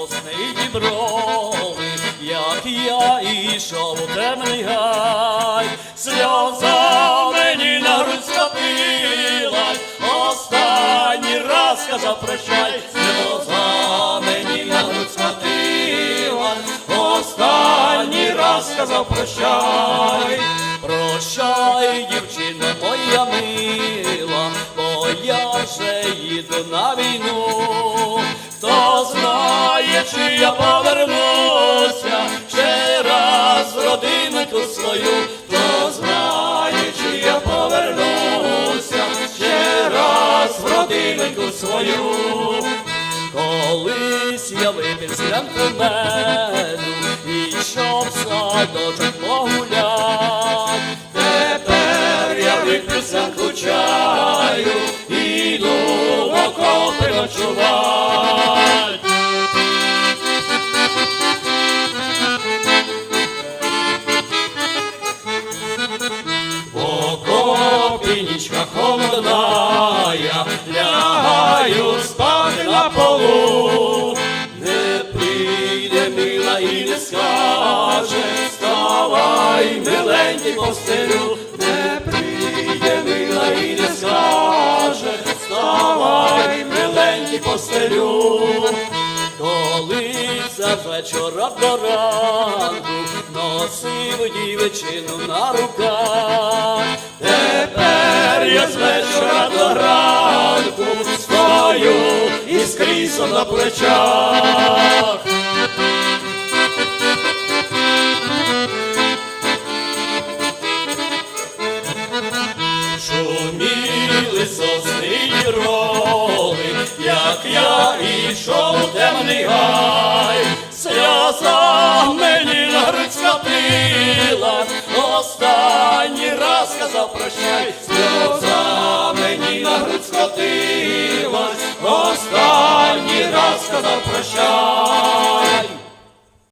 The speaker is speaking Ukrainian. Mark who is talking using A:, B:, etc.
A: сосни і брови, як я ішов у темний гай, сльоза мені на розкопилась, останній раз сказав прощай, сльоза мені на скотилась, останній раз сказав прощай, прощай, дівчина моя мила, бо я ще їду на війну. Хто знає, чи я повернуся ще раз в родинку свою, хто знає, чи я повернуся ще раз в родинку свою. Колись я випив склянку меду і в садочок погулять. Нічка холодна, я лягаю спати на полу. Не прийде мила і не скаже, вставай, миленький постелю, не прийде мила і не скаже, вставай, миленький постелю. Коли за вечора до ранку носив дівчину на руках, ранку стою із крісом на плечах. Шуміли сосни й роли, як я ішов у темний гай, сльоза мені скотила, останній раз сказав прощай, сльоза мені на грудь скотилась, останній раз сказав прощай.